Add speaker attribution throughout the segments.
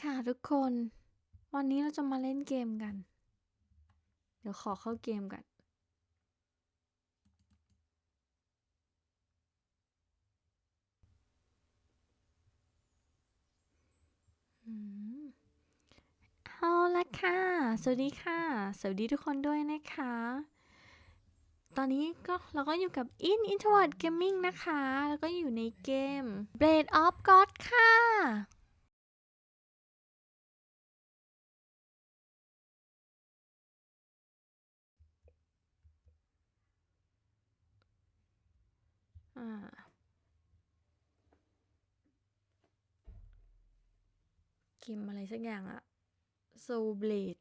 Speaker 1: ค่ะทุกคน วันนี้เราจะมาเล่นเกมกัน เดี๋ยวขอเข้าเกมกันอืมเอาละค่ะ สวัสดีค่ะ สวัสดีทุกคนด้วยนะคะ ตอนนี้ก็เราก็อยู่กับ In Introvert Gaming นะคะ แล้วก็อยู่ในเกม Blade of God ค่ะ อ่าเกมอะไรสักอย่างอะ Soul Blade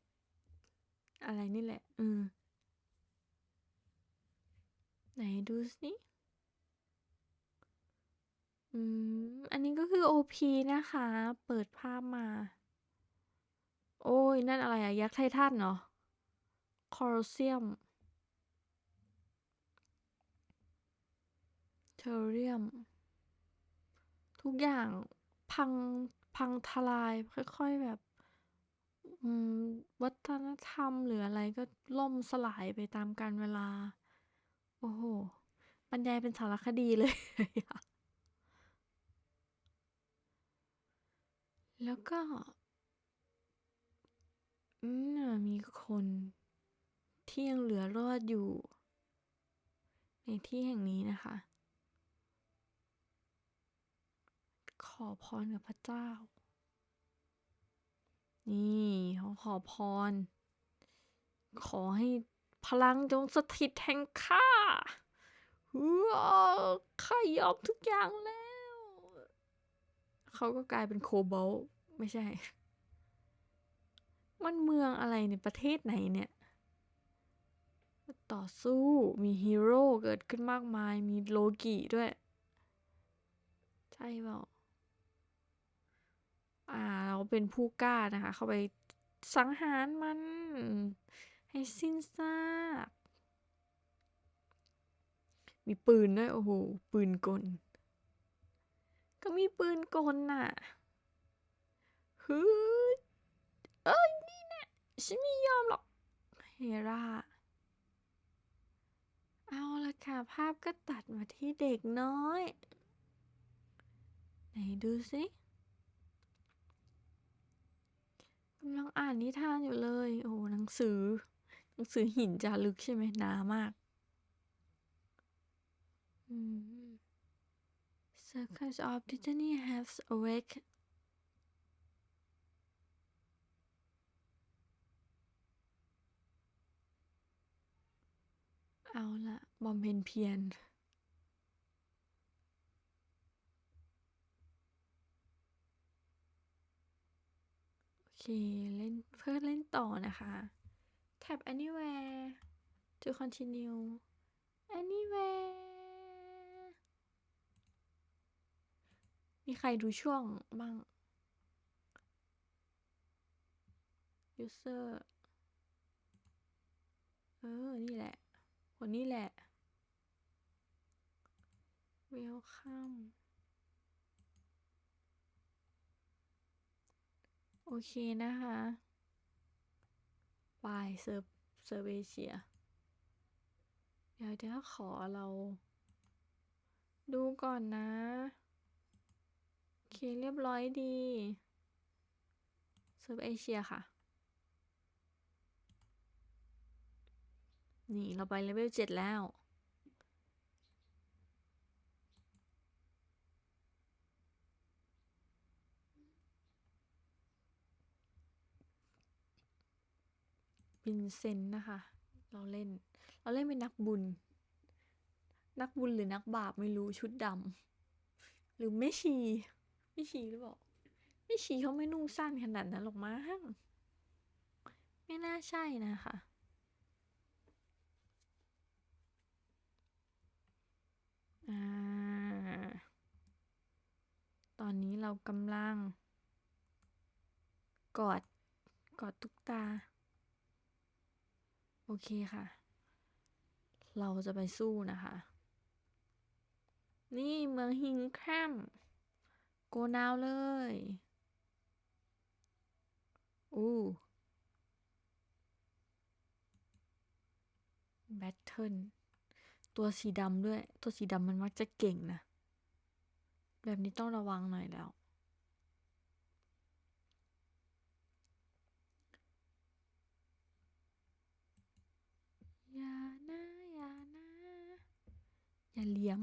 Speaker 1: อะไรนี่แหละ อืม ไหนดูสิอืม อันนี้ก็คือ OP นะคะ เปิดภาพมา โอ้ย นั่นอะไรอะยักษ์ไททันเหรอคอลเซียม ทอเรียม ทุกอย่างพังพังทลายค่อยๆแบบวัฒนธรรมหรืออะไรก็ล่มสลายไปตามกาลเวลา โอ้โหบรรยายเป็นสารคดีเลย แล้วก็มีคนที่ยังเหลือรอดอยู่ ในที่แห่งนี้นะคะ ข อพรกับพระเจ้า นี่เขาขอพร ขอให้พลังจงสถิตแห่งข้าว้าข้ายอมทุกอย่างแล้ว เขาก็กลายเป็นโคบอลไม่ใช่ มันเมืองอะไรในประเทศไหนเนี่ย ต่อสู้มีฮีโร่เกิดขึ้นมากมาย มีโลกิด้วย ใช่เปล่า อ่า เราเป็นผู้กล้านะคะ เข้าไปสังหารมัน ให้สิ้นซากมีปืนด้วยโอ้โห ปืนกล ก็มีปืนกลน่ะฮึเอ้ยนี่น่ฉันไม่ยอมหรอก เฮราเอาละค่ะ ภาพก็ตัดมาที่เด็กน้อย ไหนดูสิ กำลังอ่านนิทานอยู่เลย โอ้หนังสือ หนังสือหินจารึกใช่ไหมหนามาก อืม Circles of Destiny has awake เอาละบำเพ็ญเพียร เคเล่นเพื่อเล่นต่อนะคะ Tap anywhere to continue anywhere มีใครดูช่วงบ้าง user เออ นี่แหละคนนี้แหละ welcome โอ เคนะคะไปเซิร์เซิร์เอเชีย เดี๋ยวเดี๋ยวขอเรา ดูก่อนนะ โอเคเรียบร้อยดีเซิร์เอเชียค่ะ นี่เราไปเลเวลเจ็ดแล้ว วินเซนนะคะ เราเล่น เราเล่นเป็นนักบุญ นักบุญหรือนักบาปไม่รู้ชุดดำหรือไม่ชีไม่ชีหรือเปล่าไม่ชีเขาไม่นุ่งสั้นขนาดนั้นหรอกมั้งไม่น่าใช่นะคะอ่าตอนนี้เรากำลัง กอด กอดตุ๊กตา โอเคค่ะ เราจะไปสู้นะคะ นี่เมืองฮิงแคมโกนาวเลยอู้แบทเทิลตัวสีดำด้วย ตัวสีดำมันมักจะเก่งนะ แบบนี้ต้องระวังหน่อยแล้ว อย่านะ อย่านะ อย่าเลี่ยม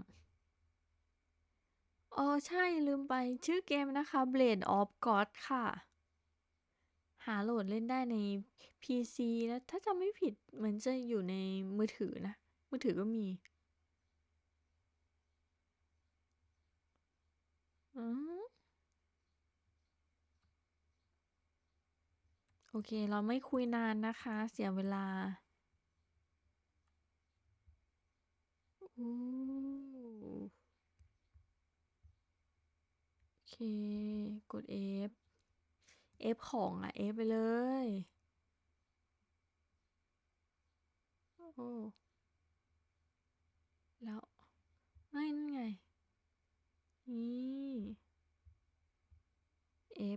Speaker 1: อ๋อใช่ลืมไปชื่อเกมนะคะ Blade of God ค่ะ หาโหลดเล่นได้ใน PC แล้วถ้าจำไม่ผิดเหมือนจะอยู่ในมือถือนะ มือถือก็มีอืมโอเค เราไม่คุยนานนะคะ เสียเวลา โอเค กด F F ของอะ F ไปเลย โอ้แล้วไม่นั่นไง นี่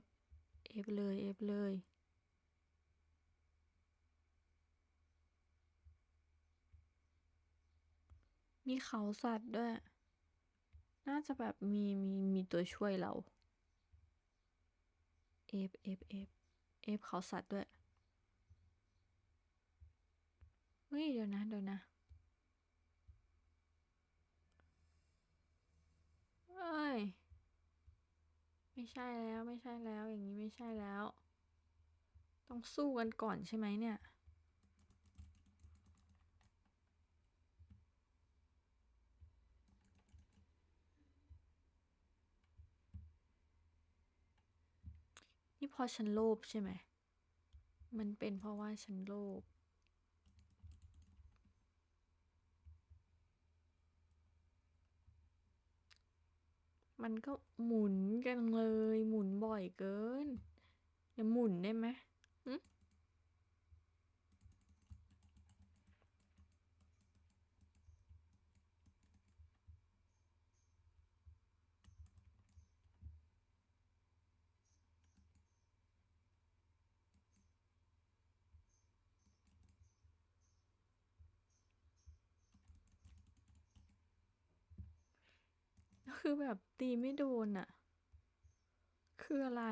Speaker 1: F F เลย F เลย มีเขาสัตว์ด้วย น่าจะแบบมีมีมีตัวช่วยเรา F F F F เขาสัตว์ด้วย เฮ้ย เดี๋ยวนะ เดี๋ยวนะเอ้ย ไม่ใช่แล้วไม่ใช่แล้วอย่างนี้ไม่ใช่แล้ว ต้องสู้กันก่อนใช่ไหมเนี่ย นี่พอฉันโลภใช่ไหม มันเป็นเพราะว่าฉันโลภมันก็หมุนกันเลย หมุนบ่อยเกิน อย่าหมุนได้ไหมหึ คือแบบตีไม่โดนอะคืออะไร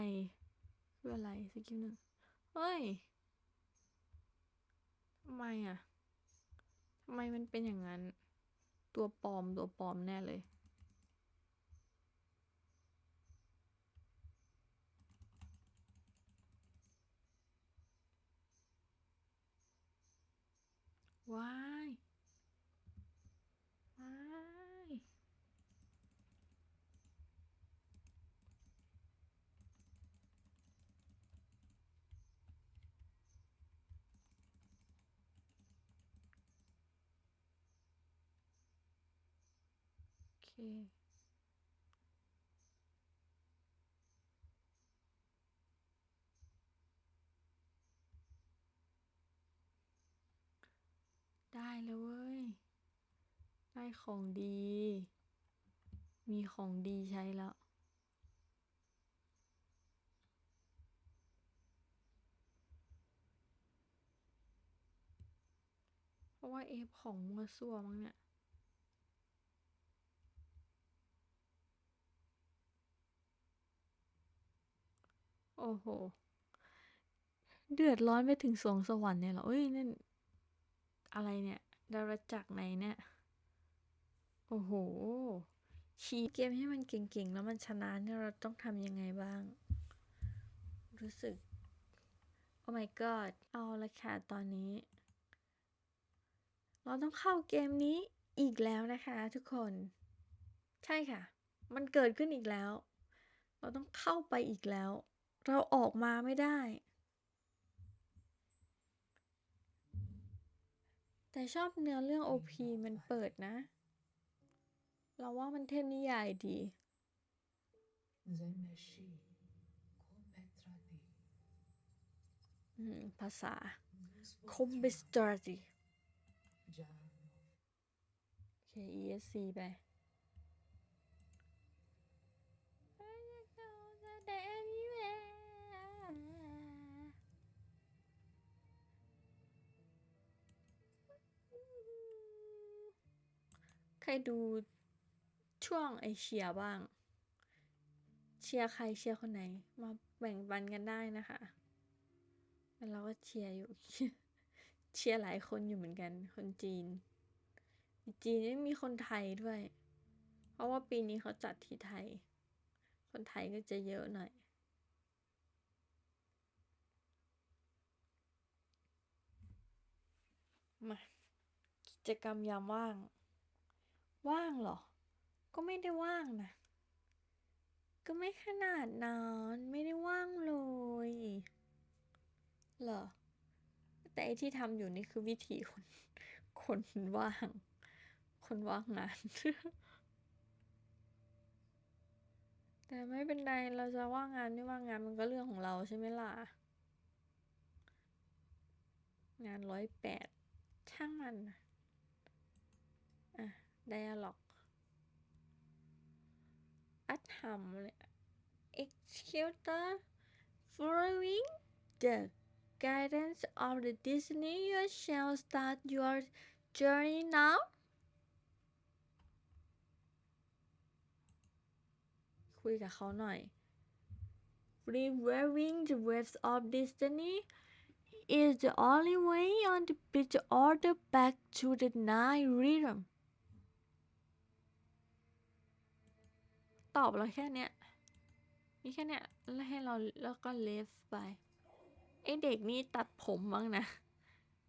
Speaker 1: คืออะไรสกิลหนึ่งเฮ้ยทำไมอะทำไมมันเป็นอย่างนั้น ตัวปลอมตัวปลอมแน่เลยว้าย ว้าย โอเค ได้แล้วเว้ย ได้ของดี มีของดีใช้แล้วเพราะว่าเอฟของมัวซัวมั้งเนี่ย โอ้โห เดือดร้อนไปถึงสวงสวรรค์เนี่ยเหรอเอ้ยนั่นอะไรเนี่ยดาราจักรไหนเนี่ย โอ้โห ชีเกมให้มันเก่งๆ แล้วมันชนะเนี่ยเราต้องทำยังไงบ้าง รู้สึก โอ้ my god เอาละค่ะตอนนี้ เราต้องเข้าเกมนี้อีกแล้วนะคะทุกคน ใช่ค่ะ มันเกิดขึ้นอีกแล้ว เราต้องเข้าไปอีกแล้ว เราออกมาไม่ได้ แต่ชอบเนื้อเรื่อง OP มันเปิดนะ เราว่ามันเทพนิยายดีภาษา
Speaker 2: Nusvotra,
Speaker 1: คมเบสตราติ
Speaker 2: Janov,
Speaker 1: โอเค ESC ไป ใครดูช่วงไอเชียบ้าง เชียร์ใครเชียร์คนไหน มาแบ่งปันกันได้นะคะแล้วเราก็เชียร์อยู่ เชียร์หลายคนอยู่เหมือนกัน คนจีน จีนไม่มีคนไทยด้วย เพราะว่าปีนี้เขาจัดที่ไทย คนไทยก็จะเยอะหน่อยมากิจกรรมยามว่าง ว่างเหรอ ก็ไม่ได้ว่างนะ ก็ไม่ขนาดนั้นไม่ได้ว่างเลย เหรอ แต่ไอที่ทำอยู่นี่คือวิธีคน คนว่าง คนว่างงาน แต่ไม่เป็นไรเราจะว่างงานไม่ว่างงานมันก็เรื่องของเราใช่ไหมล่ะ งานร้อยแปดช่างมันอะ dialog อัดทำเลย executor following the guidance of the Disney you shall start your journey now คุยกับเขาหน่อย Revering the waves of destiny is the only way on the beach order back to the night rhythm ตอบเราแค่เนี้ย มีแค่เนี้ยแล้วให้เราแล้วก็เลฟไปไอเด็กนี่ตัดผมบ้างนะ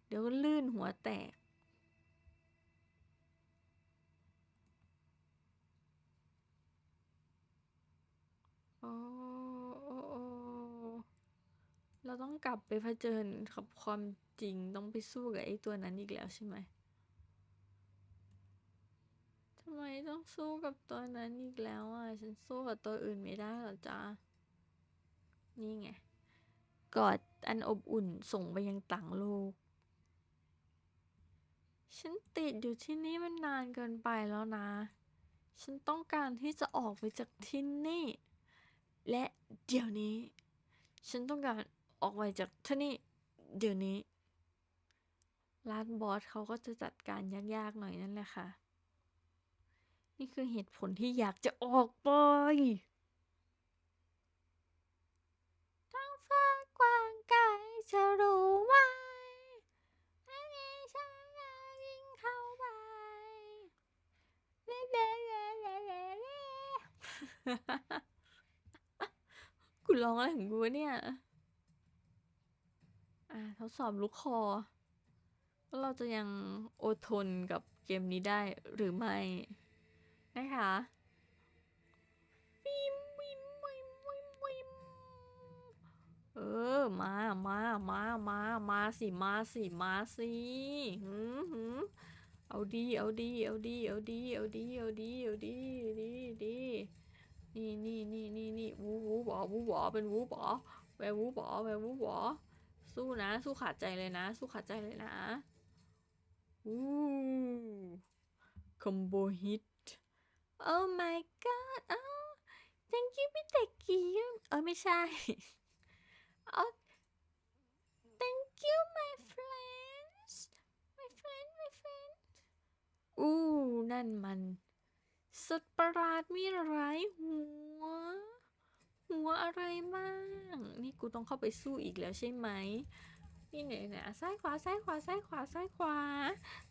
Speaker 1: เดี๋ยวลื่นหัวแตก โอ้โอ้โอเราต้องกลับไปเผชิญกับความจริงต้องไปสู้กับไอ้ตัวนั้นอีกแล้วใช่ไหม ไมต้องสู้กับตัวนั้นอีกแล้วอะ ฉันสู้กับตัวอื่นไม่ได้หรอจ๊ะ นี่ไง กอดอันอบอุ่นส่งไปยังต่างโลก ฉันติดอยู่ที่นี่มันนานเกินไปแล้วนะ ฉันต้องการที่จะออกไปจากที่นี่ และเดี๋ยวนี้ ฉันต้องการออกไปจากที่นี่ เดี๋ยวนี้ร้านบอสเขาก็จะจัดการยากๆหน่อยนั่นแหละค่ะ นี่คือเหตุผลที่อยากจะออกไปท้องฟ้ากว้างไกลจะรู้ไหมไม่มีฉันอยากวิ่งเข้าไปเล่เล่เล่เล่เล่เล่กูร้องอะไรของกูวะเนี่ย อ่าทดสอบลูกคอว่าเราจะยังอดทนกับเกมนี้ได้หรือไม่ นะคะวิมวิมวิมวิมวิมเออ มามามามามาสิมาสิมาสิหืมหืมเอาดีเอาดีเอาดีเอาดีเอาดีเอาดีเอาดีดีดีนี่นี่นี่นี่นี่วูวูบอวูบอเป็นวูบอแววูบอแววูบอสู้นะ สู้ขาดใจเลยนะ สู้ขาดใจเลยนะอู้คอมโบฮิต Oh my god อ้าว thank you พี่เด็กกี้เออไม่ใช่อ๋อ thank you my friends my friend my friend อู้นั่นมัน สัตว์ประหลาดมีหลายหัว หัวอะไรบ้าง นี่กูต้องเข้าไปสู้อีกแล้วใช่ไหมนี่ไหนไหนซ้ายขวาซ้ายขวาซ้ายขวาซ้ายขวา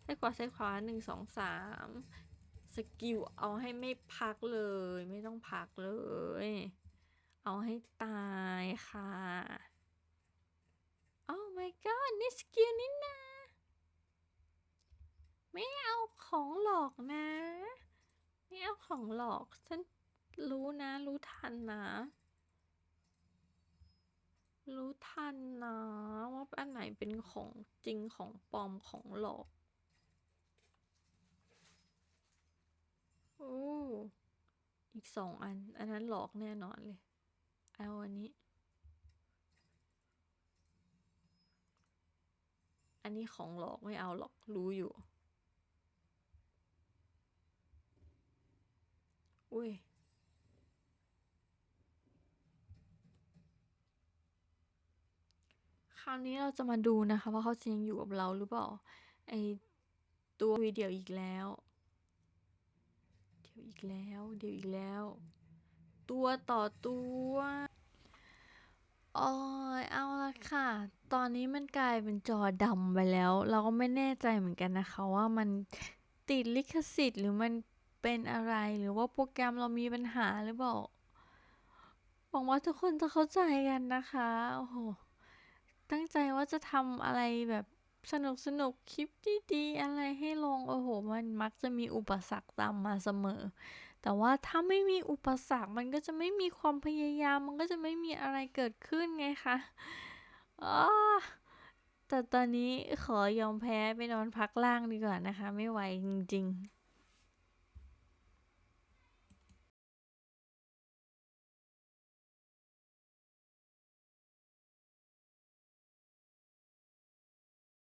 Speaker 1: ซ้ายขวาซ้ายขวาหนึ่งสองสาม สกิลเอาให้ไม่พักเลย ไม่ต้องพักเลย เอาให้ตายค่ะ Oh my god นี่สกิลนี่นะไม่เอาของหลอกนะ ไม่เอาของหลอก ฉันรู้นะ รู้ทันนะ รู้ทันนะ ว่าอันไหนเป็นของจริงของปลอมของหลอก อ้อีกสองอัน อันนั้นหลอกแน่นอนเลย เอาอันนี้ อันนี้ของหลอกไม่เอาหรอกรู้อยู่ อุ้ยคราวนี้เราจะมาดูนะคะ ว่าเขาจะยังอยู่กับเราหรือเปล่า ไอตัววิดีโออีกแล้ว ดี๋ยวอีกแล้ว เดี๋ยวอีกแล้ว ตัวต่อตัวโอ้ยเอาละค่ะ ตอนนี้มันกลายเป็นจอดำไปแล้ว เราก็ไม่แน่ใจเหมือนกันนะคะ ว่ามันติดลิขสิทธิ์หรือมันเป็นอะไรหรือว่าโปรแกรมเรามีปัญหาหรือเปล่าหวังว่าทุกคนจะเข้าใจกันนะคะ โอ้โห ตั้งใจว่าจะทำอะไรแบบ สนุกสนุกคลิปดีๆอะไรให้ลง โอ้โห มันมักจะมีอุปสรรคตามมาเสมอ แต่ว่าถ้าไม่มีอุปสรรคมันก็จะไม่มีความพยายาม มันก็จะไม่มีอะไรเกิดขึ้นไงคะอ๋อแต่ตอนนี้ขอยอมแพ้ไปนอนพักล่างดีกว่านะคะ ไม่ไหวจริงๆ